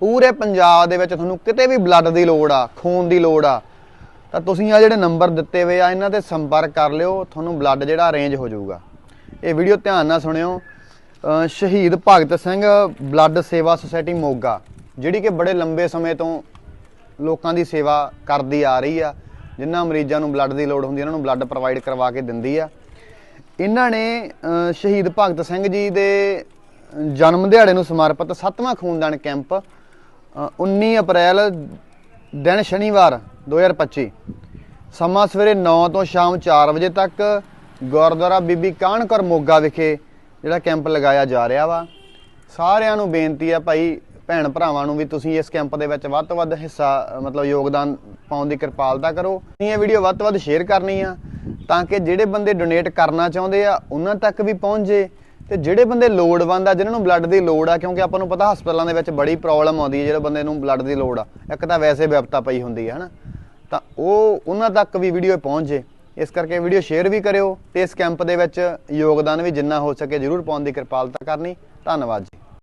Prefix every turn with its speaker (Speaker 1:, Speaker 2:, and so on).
Speaker 1: ਪੂਰੇ ਪੰਜਾਬ ਦੇ ਵਿੱਚ ਤੁਹਾਨੂੰ ਕਿਤੇ ਵੀ ਬਲੱਡ ਦੀ ਲੋੜ ਆ, ਖੂਨ ਦੀ ਲੋੜ ਆ, ਤਾਂ ਤੁਸੀਂ ਆ ਜਿਹੜੇ ਨੰਬਰ ਦਿੱਤੇ ਹੋਏ ਆ, ਇਹਨਾਂ ਤੇ ਸੰਪਰਕ ਕਰ ਲਿਓ, ਤੁਹਾਨੂੰ ਬਲੱਡ ਜਿਹੜਾ ਅਰੇਂਜ ਹੋ ਜਾਊਗਾ। ਇਹ ਵੀਡੀਓ ਧਿਆਨ ਨਾਲ ਸੁਣਿਓ। ਸ਼ਹੀਦ ਭਗਤ ਸਿੰਘ ਬਲੱਡ ਸੇਵਾ ਸੁਸਾਇਟੀ ਮੋਗਾ, ਜਿਹੜੀ ਕਿ ਬੜੇ ਲੰਬੇ ਸਮੇਂ ਤੋਂ ਲੋਕਾਂ ਦੀ ਸੇਵਾ ਕਰਦੀ ਆ ਰਹੀ ਆ ਜਿਨ੍ਹਾਂ ਮਰੀਜ਼ਾਂ ਨੂੰ ਬਲੱਡ ਦੀ ਲੋੜ ਹੁੰਦੀ ਹੈ ਉਹਨਾਂ ਨੂੰ ਬਲੱਡ ਪ੍ਰੋਵਾਈਡ ਕਰਵਾ ਕੇ ਦਿੰਦੀ ਆ। ਇਹਨਾਂ ਨੇ ਸ਼ਹੀਦ ਭਗਤ ਸਿੰਘ ਜੀ ਦੇ ਜਨਮ ਦਿਹਾੜੇ ਨੂੰ ਸਮਰਪਿਤ 7ਵਾਂ ਖੂਨਦਾਨ ਕੈਂਪ 19 ਅਪ੍ਰੈਲ ਦਿਨ ਸ਼ਨੀਵਾਰ 2025 ਸਮਾਂ ਸਵੇਰੇ 9 ਤੋਂ ਸ਼ਾਮ 4 ਵਜੇ ਤੱਕ ਗੁਰਦੁਆਰਾ ਬੀਬੀ ਕਾਹਨਕਰ ਮੋਗਾ ਵਿਖੇ ਜਿਹੜਾ ਕੈਂਪ ਲਗਾਇਆ ਜਾ ਰਿਹਾ ਵਾ। ਸਾਰਿਆਂ ਨੂੰ ਬੇਨਤੀ ਆ ਭਾਈ, ਭੈਣ ਭਰਾਵਾਂ ਨੂੰ ਵੀ ਤੁਸੀਂ ਇਸ ਕੈਂਪ ਦੇ ਵਿੱਚ ਵੱਧ ਤੋਂ ਵੱਧ ਹਿੱਸਾ, ਮਤਲਬ ਯੋਗਦਾਨ ਪਾਉਣ ਦੀ ਕਿਰਪਾਲਤਾ ਕਰੋ। ਇਹ ਵੀਡੀਓ ਵੱਧ ਤੋਂ ਵੱਧ ਸ਼ੇਅਰ ਕਰਨੀ ਆ ਤਾਂ ਕਿ ਜਿਹੜੇ ਬੰਦੇ ਡੋਨੇਟ ਕਰਨਾ ਚਾਹੁੰਦੇ ਆ, ਉਹਨਾਂ ਤੱਕ ਵੀ ਪਹੁੰਚ। ਜੇ ਤੇ ਜਿਹੜੇ ਬੰਦੇ ਲੋੜਵੰਦ ਆ, ਜਿਨ੍ਹਾਂ ਨੂੰ ਬਲੱਡ ਦੀ ਲੋੜ ਆ, ਕਿਉਂਕਿ ਆਪਾਂ ਨੂੰ ਪਤਾ ਹਸਪਤਾਲਾਂ ਦੇ ਵਿੱਚ ਬੜੀ ਪ੍ਰੋਬਲਮ ਆਉਂਦੀ ਹੈ, ਜਿਹੜੇ ਬੰਦੇ ਨੂੰ ਬਲੱਡ ਦੀ ਲੋੜ ਆ। ਇੱਕ ਤਾਂ ਵੈਸੇ ਵਿਪਤਾ ਪਈ ਹੁੰਦੀ ਹੈ, ਹਨਾ? ਤਾਂ ਉਹ, ਉਹਨਾਂ ਤੱਕ ਵੀ ਵੀਡੀਓ ਪਹੁੰਚ ਜੇ। ਇਸ ਕਰਕੇ ਵੀਡੀਓ ਸ਼ੇਅਰ ਵੀ ਕਰਿਓ ਤੇ ਇਸ ਕੈਂਪ ਦੇ ਵਿੱਚ ਯੋਗਦਾਨ ਵੀ ਜਿੰਨਾ ਹੋ ਸਕੇ ਜਰੂਰ ਪਾਉਣ ਦੀ ਕਿਰਪਾਲਤਾ ਕਰਨੀ। ਧੰਨਵਾਦ ਜੀ।